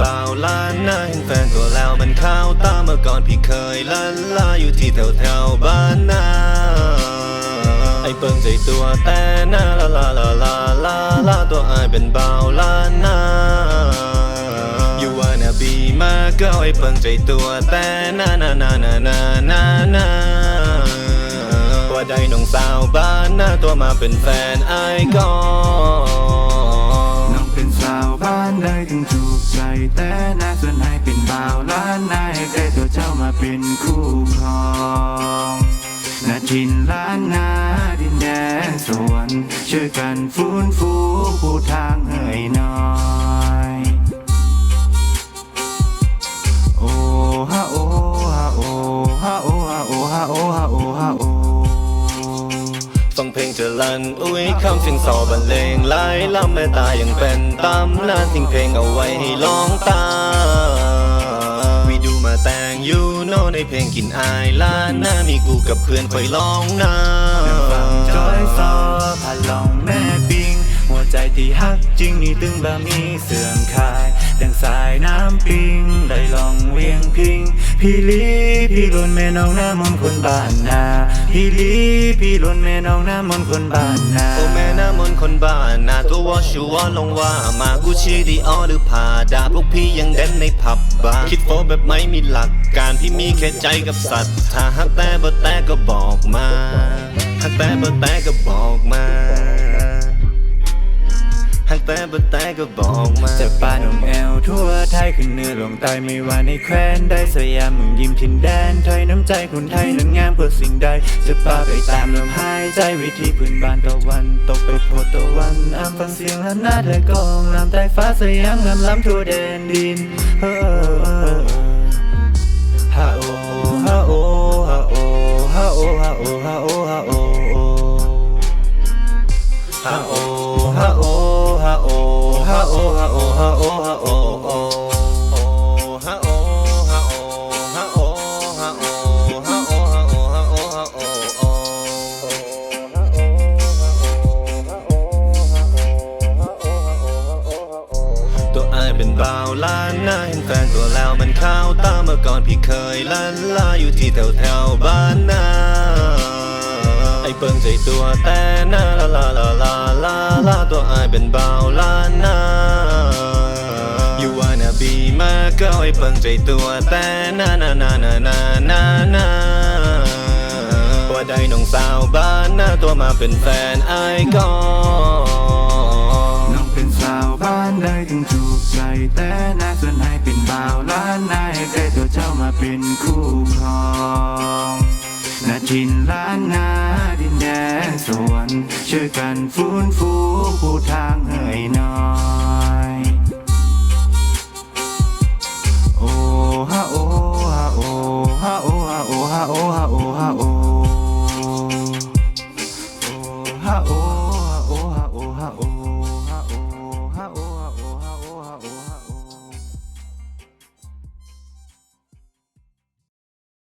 บ่าวล้านนาเห็นแฟนตัวแล้วมันข้าวตาเมื่อก่อนพี่เคยลันลาอยู่ที่แถวแถวบ้านนาไอ้เปิงใจตัวแต่หน้าลาลาลาลาลาลาตัวอายเป็นบ่าวล้านนา You wanna be my girl ไอ้เปิงใจตัวแต่หน้าหน้าหน้าหน้าหน้าหน้าหน้าว่าได้น้องสาวบ้านหน้าตัวมาเป็นแฟนไอ้ก่อนน้องเป็นสาวบ้าน ได้ถึงถูกใจแต่นาส่วนนายเป็นบ่าวล้านนายได้ตัวเจ้ามาเป็นคู่ครองนาจินล้านนาดินแดนสวรรค์ช่วยกันฟื้นฟูผู้ทางเอ่ยน้อยโอ้ฮะโอ้ฮะโอ้ฮะโอ้ฮะโอ้ฮะโอ้ฮะโอ้ฮะโอ้ เพลงเธอลันอุ้ยคำเสียงสอบรรเลงไล่ลำแม่ตายังเป็นตำนานทิ้งเพลงเอาไว้ให้ลองตาวีดูมาแต่งยูโนในเพลงกินอายล้านหน้ามีกูกับเพื่อนคอยลองนาจอยซอพลังแม่ปิง หัวใจที่ฮักจริงนี่ตึงบะมีเสื่อมคายดังสายน้ำปิงได้ลองเวียงพิง พี่ลีพี่ลุนแม่น้องหน้ามนต์คนบ้านนา พี่ลีพี่ลุนแม่น้องหน้ามนต์คนบ้านนาโอ้แม่น้ามนต์คนบ้านนาตัววอชูวลงว่ามากูชีดีออหรือพาดาพวกพี่ยังเด่นในผับบาร์คิดโฟแบบไม่มีหลักการพี่มีแค่ใจกับสัตว์ถ้าฮักแต่บ่แต่ก็บอกมาหักแต่บ่แต่ก็ ฮักแต่บ่แต่ก็บอกมาจากป่านมแอลทั่วไทยขึ้นเหนือลงใต้ไม่ว่าในแคว้นใดสยามเมึงยิ้มทินแดนไทยน้ำใจคนไทยนั้นงามเพื่อสิ่งใดจะป่าไปตามลมหายใจวิธีพื้นบ้านตะวันตกไปโพตะวันอ้ำฟังเสียงล้านนาเธอกองลำใต้ฟ้าสยามงามล้ำทั่วแดนดินเออ เป็นบ่าวล้านนาเห็นแฟนตัวแล้วมันเข้าวตาเมื่อก่อนพี่เคยลันลาอยู่ที่แถวแถวๆบ้านนาไอ้เปิงใจตัวแต่หน้าลาลาลาลาลาลาตัวอายเป็นบ่าวล้านนา You wanna be my girl ไอ้เปิงใจตัวแต่หน้านานานานานานาว่าได้น้องสาวบ้านหน้าตัวมาเป็นแฟนไอ้ายก่อนน้องเป็นสาวบ้านได้ถึงถู กใจแต่นาส่วนให้เป็นบ่าวล้านนายได้ตัวเจ้ามาเป็นคู่ครองนาทินล้านนาดินแดนสวรรค์ช่วยกันฟื้นฟูผู้ทางเอ่ยนอน